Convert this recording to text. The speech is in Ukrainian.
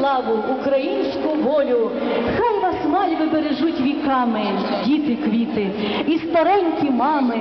славу, українську волю. Хай вас мальви бережуть віками, діти квіти, і старенькі мами,